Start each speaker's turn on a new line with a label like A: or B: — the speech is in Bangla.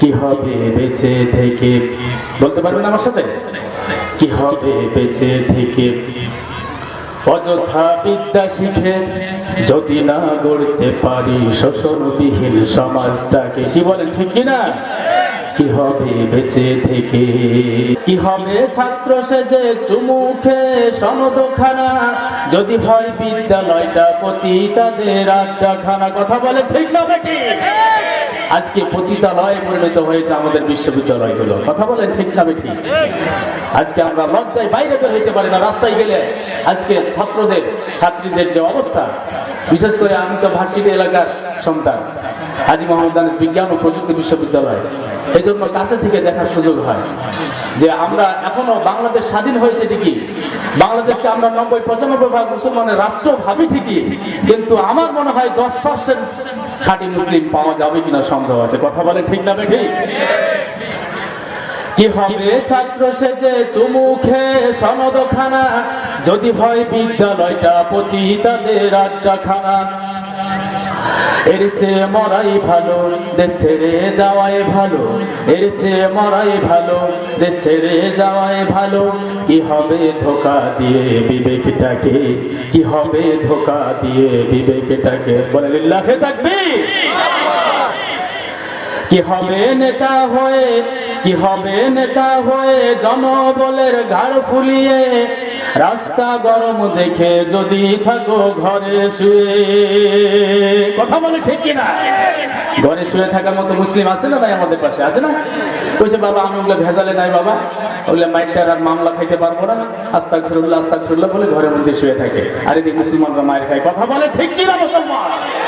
A: কি হবে বেঁচে থেকে বলতে পারবেন আমার সাথে? কি হবে বেঁচে থেকে অযথা বিদ্যা শিখে যদি না গড়তে পারি শোষণবিহীন সমাজটাকে, কি বলেন, ঠিক কিনা? কি হবে বেঁচে থেকে কি হবে ছাত্র সেজে চুমুখে সনদখানা, যদি হয় বিদ্যালয়টা প্রতি তাদের আড্ডাখানা, কথা বলে ঠিক না বেটি আজকে পতিতালয়ে পরিণত হয়েছে আমাদের বিশ্ববিদ্যালয়গুলো। কথা বলেন ঠিক না বেঠি? আজকে আমরা লজ্জায় বাইরে বের হইতে পারি না, রাস্তায় গেলে আজকে ছাত্রদের, ছাত্রীদের যে অবস্থা, বিশেষ করে আমি তো ভার্সিটি এলাকার সন্তান, হাজি মোহাম্মদ দানিস বিজ্ঞান ও প্রযুক্তি বিশ্ববিদ্যালয়। এই জন্য কাছে থেকে দেখার সুযোগ হয় যে আমরা এখনও বাংলাদেশ স্বাধীন হয়েছে ঠিকই বাংলাদেশকে আমরা নব্বই, পঁচানব্বই ভাগ মুসলমানের রাষ্ট্র ভাবি ঠিকই, কিন্তু আমার মনে হয় দশ পার্সেন্ট খাঁটি মুসলিম পাওয়া যাবে কিনা সন্দেহ আছে। কথা বলে ঠিক না ঠিক কি হবে? ছাত্র সেজে চুমুখে সনদখানা, যদি ভয় বিদ্যালয়টা প্রতি তাদের আড্ডাখানা। এর চেয়ে মরাই ভালো দেশ যাওয়াই ভালো। এর চেয়ে মরাই ভালো দেশ যাওয়াই ভালো। কি হবে ধোকা দিয়ে বিবেকটাকে? কি হবে ধোকা দিয়ে বিবেকটাকে? বলে লিল্লাহে থাকবি কি হবে নেতা হয়ে কি হবে নেতা হয়ে জনবলের ঘাড় ফুলিয়ে? রাস্তা গরম দেখে যদি থাকো ঘরে শুয়ে। কথা বলে ঠিক কিনা? ঘরে শুয়ে থাকার মতো মুসলিম আছে না ভাই আমাদের পাশে? আছে না? কইছে, বাবা, আমি ওগুলো ভেজালে নাই বাবা। ওগুলো মাইটার আর মামলা খাইতে পারব না। আস্তাক ফিরুল্লাহ আস্তাক ফিরুল্লাহ বলে ঘরের মধ্যে শুয়ে থাকে। আর এদিকে মুসলমানরা মায়ের খায়। কথা বলে ঠিক কিনা মুসলমান?